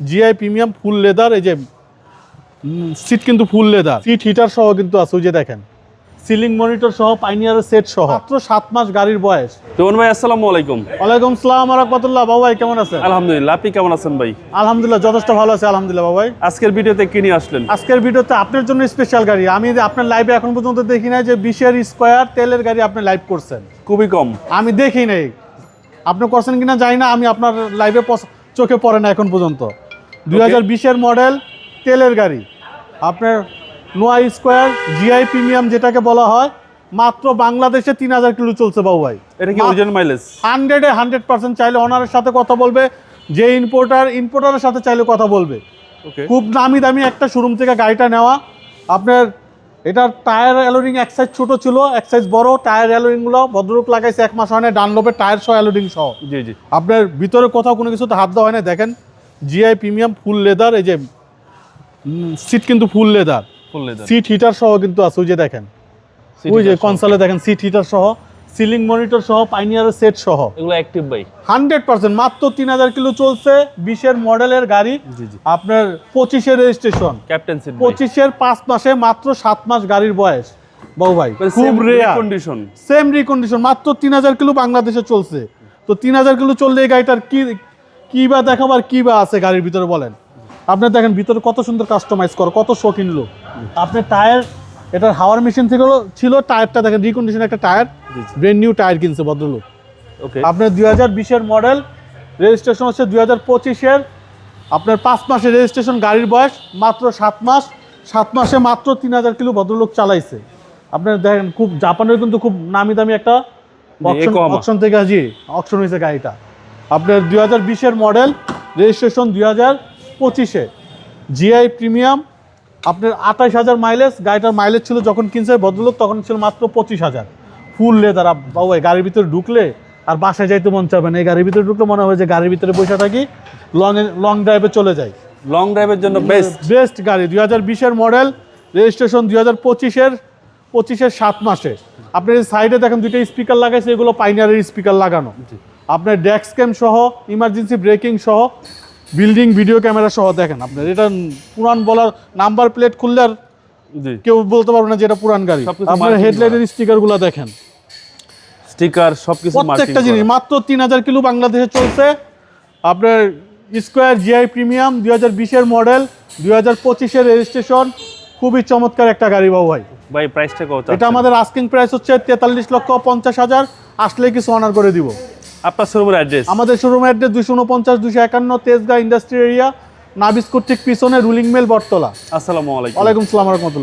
GI premium full leather এই যে seat কিন্তু ফুল লেদার সিট হিটার সহ কিন্তু আছে ওই যে দেখেন। সিলিং মনিটর সহ পাইনিয়ারের সেট সহ। মাত্র সাত মাস গাড়ির বয়স। রোহন ভাই আসসালামু আলাইকুম। ওয়ালাইকুম সালাম রহমতুল্লাহ। বাবু ভাই কেমন আছেন? আলহামদুলিল্লাহ আপনি কেমন আছেন ভাই? আলহামদুলিল্লাহ যথেষ্ট ভালো আছে আলহামদুলিল্লাহ বাবু ভাই। আজকের ভিডিওতে কি নিয়ে আসলেন? আজকের ভিডিওতে আপনার জন্য স্পেশাল গাড়ি। আমি আপনার লাইভে এখন পর্যন্ত দেখি নাই যে বিশের স্কোয়ার তেলের গাড়ি আপনি লাইভ করছেন। খুবই কম। আমি দেখি নাই। আপনি করছেন কিনা জানি না আমি আপনার লাইভে চোখে পড়ে না এখন পর্যন্ত। দুই হাজার মডেল তেলের গাড়ি। আপনার নোয়া স্কোয়ার জিআই প্রিমিয়াম যেটাকে বলা হয় মাত্র বাংলাদেশে তিন হাজার কিলো চলছে বাবু ভাই। এটা কি ওজন মাইলেজ হান্ড্রেডে হান্ড্রেড পার্সেন্ট চাইলে ওনারের সাথে কথা বলবে যে ইম্পোর্টার ইম্পোর্টারের সাথে চাইলে কথা বলবে। খুব নামি দামি একটা শোরুম থেকে গাড়িটা নেওয়া। আপনার এটার টায়ার অ্যালোডিং এক সাইজ ছোটো ছিল এক সাইজ বড় টায়ার অ্যালোডিংগুলো ভদ্ররূপ লাগাইছে এক মাস হয় না ডানলোপের টায়ার সহ অ্যালোডিং সহ। জি জি। আপনার ভিতরে কোথাও কোনো কিছুতে হাত দেওয়া হয় না দেখেন। জিআই প্রিমিয়াম ফুল লেদার এই যে সিট কিন্তু full leather full leather seat heater সহ কিন্তু আছে ওই যে দেখেন। ওই যে কনসালে দেখেন সিট হিটার সহ সিলিং মনিটর সহ পাইনিয়ারের সেট সহ। এগুলো অ্যাক্টিভ ভাই। হান্ড্রেড পার্সেন্ট মাত্র তিন হাজার কিলো চলছে বিশের মডেলের গাড়ি। আপনার পঁচিশের রেজিস্ট্রেশন ক্যাপ্টেন পঁচিশের পাঁচ মাসে মাত্র সাত মাস গাড়ির বয়স। বাবু ভাই খুব রেয়ার কন্ডিশন সেম রিকন্ডিশন মাত্র তিন হাজার কিলো বাংলাদেশে চলছে। তো তিন হাজার কিলো চললে এই গাড়িটার কি কি বা দেখাবার কি বা আছে গাড়ির ভিতরে বলেন? আপনি দেখেন ভিতরে কত সুন্দর কাস্টমাইজ কর কত শৌখিন লোক আপনার টায়ার এটার হাওয়ার মেশিন থেকে ছিল টায়ারটা দেখেন রিকন্ডিশন একটা টায়ার। ব্রেন নিউ টায়ার কিনছে ভদ্রলোক। ওকে আপনার দুই হাজার বিশের মডেল রেজিস্ট্রেশন হচ্ছে দুই হাজার পঁচিশের। আপনার পাঁচ মাসের রেজিস্ট্রেশন গাড়ির বয়স মাত্র সাত মাস সাত মাসে মাত্র তিন হাজার কিলো ভদ্রলোক চালাইছে। আপনার দেখেন খুব জাপানের কিন্তু খুব নামি দামি একটা। অপশন থেকে জি অপশন হয়েছে গাড়িটা। আপনার দুই হাজার বিশের মডেল রেজিস্ট্রেশন দুই হাজার পঁচিশে। জিআই প্রিমিয়াম আপনার আঠাশ হাজার মাইলেজ গাড়িটার মাইলেজ ছিল যখন কিনছে ভদ্রলোক তখন ছিল মাত্র পঁচিশ হাজার। ফুল লেদার বাবু গাড়ির ভিতরে ঢুকলে আর বাসায় যাইতে মন চাবে না। এই গাড়ির ভিতরে ঢুকলে মনে হয় যে গাড়ির ভিতরে বসে থাকি লং লং ড্রাইভে চলে যাই। লং ড্রাইভের জন্য বেস্ট বেস্ট গাড়ি দুই হাজার বিশের মডেল রেজিস্ট্রেশন দুই হাজার পঁচিশের পঁচিশের সাত মাসে। আপনার এই সাইডে দেখেন দুইটা স্পিকার লাগাইছে এগুলো পাইনারের স্পিকার লাগানো। আপনার ডেস্ক ক্যাম সহ ইমার্জেন্সি ব্রেকিং সহ বিল্ডিং ভিডিও ক্যামেরা সহ দেখেন আপনার। এটা পুরান বলার নাম্বার প্লেট খুললে আর কেউ বলতে পারবে না যে এটা পুরান গাড়ি। আপনার হেডলাইটের স্টিকারগুলো দেখেন। স্টিকার সবকিছু প্রত্যেকটা জিনিস মাত্র তিন হাজার কিলো বাংলাদেশে চলছে। আপনার স্কোয়ার জিআই প্রিমিয়াম দুই হাজার বিশের মডেল দুই হাজার পঁচিশের রেজিস্ট্রেশন খুবই চমৎকার একটা গাড়ি বাবু ভাই। ভাই প্রাইসটা কত এটা আমাদের আস্কিং প্রাইস হচ্ছে তেতাল্লিশ লক্ষ পঞ্চাশ হাজার। আসলে কিছু অনার করে দিব। আপনার শোরুমের অ্যাড্রেস আমাদের শোরুম অ্যাড্রেস দুশো উনপঞ্চাশ দুশো একান্ন তেজগাঁ ইন্ডাস্ট্রি এরিয়া নাবিস্কুট ঠিক পিছনে রুলিং মেল বটতলা। আসসালামু আলাইকুম। ওয়ালাইকুম সালাম রহমতুল্লাহ।